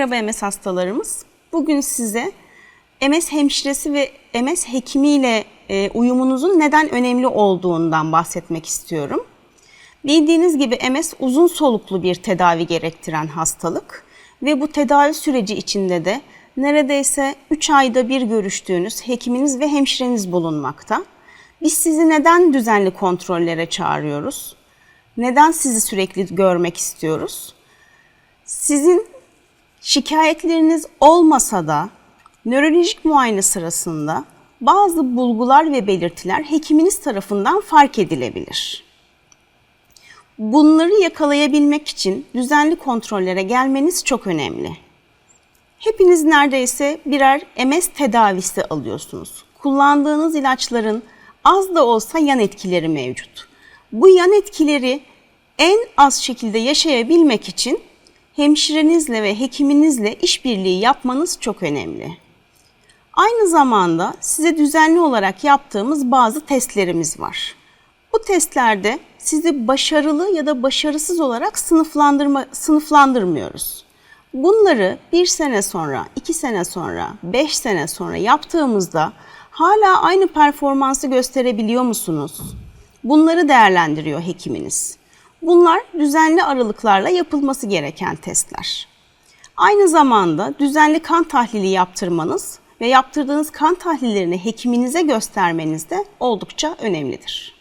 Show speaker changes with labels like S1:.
S1: Merhaba MS hastalarımız. Bugün size MS hemşiresi ve MS hekimiyle e, uyumunuzun neden önemli olduğundan bahsetmek istiyorum. Bildiğiniz gibi MS uzun soluklu bir tedavi gerektiren hastalık ve bu tedavi süreci içinde de neredeyse 3 ayda bir görüştüğünüz hekiminiz ve hemşireniz bulunmakta. Biz sizi neden düzenli kontrollere çağırıyoruz? Neden sizi sürekli görmek istiyoruz? Sizin şikayetleriniz olmasa da nörolojik muayene sırasında bazı bulgular ve belirtiler hekiminiz tarafından fark edilebilir. Bunları yakalayabilmek için düzenli kontrollere gelmeniz çok önemli. Hepiniz neredeyse birer MS tedavisi alıyorsunuz. Kullandığınız ilaçların az da olsa yan etkileri mevcut. Bu yan etkileri en az şekilde yaşayabilmek için hemşirenizle ve hekiminizle işbirliği yapmanız çok önemli. Aynı zamanda size düzenli olarak yaptığımız bazı testlerimiz var. Bu testlerde sizi başarılı ya da başarısız olarak sınıflandırma, sınıflandırmıyoruz. Bunları bir sene sonra, iki sene sonra, beş sene sonra yaptığımızda hala aynı performansı gösterebiliyor musunuz? Bunları değerlendiriyor hekiminiz. Bunlar düzenli aralıklarla yapılması gereken testler. Aynı zamanda düzenli kan tahlili yaptırmanız ve yaptırdığınız kan tahlillerini hekiminize göstermeniz de oldukça önemlidir.